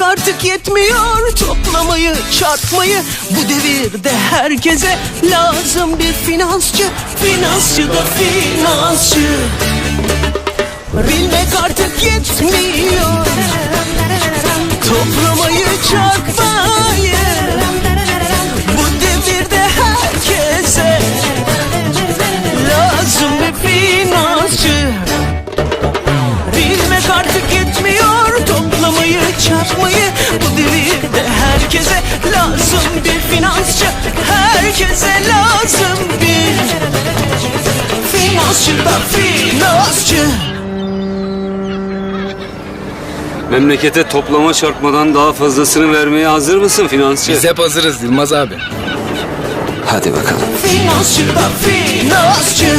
artık yetmiyor. Toplamayı çarpmayı. Bu devirde herkese lazım bir finansçı. Finansçı da finansçı. Bilmek artık yetmiyor. Toplamayı çarpmayı. Bu devirde herkese Lazım bir finansçı. Bilmek artık yetmiyor Çarpmayı Bu devirde herkese lazım bir finansçı Herkese lazım bir Finansçı da finansçı Memlekete toplama çarpmadan daha fazlasını vermeye hazır mısın finansçı? Biz hep hazırız Yılmaz abi. Hadi bakalım. Finansçı da finansçı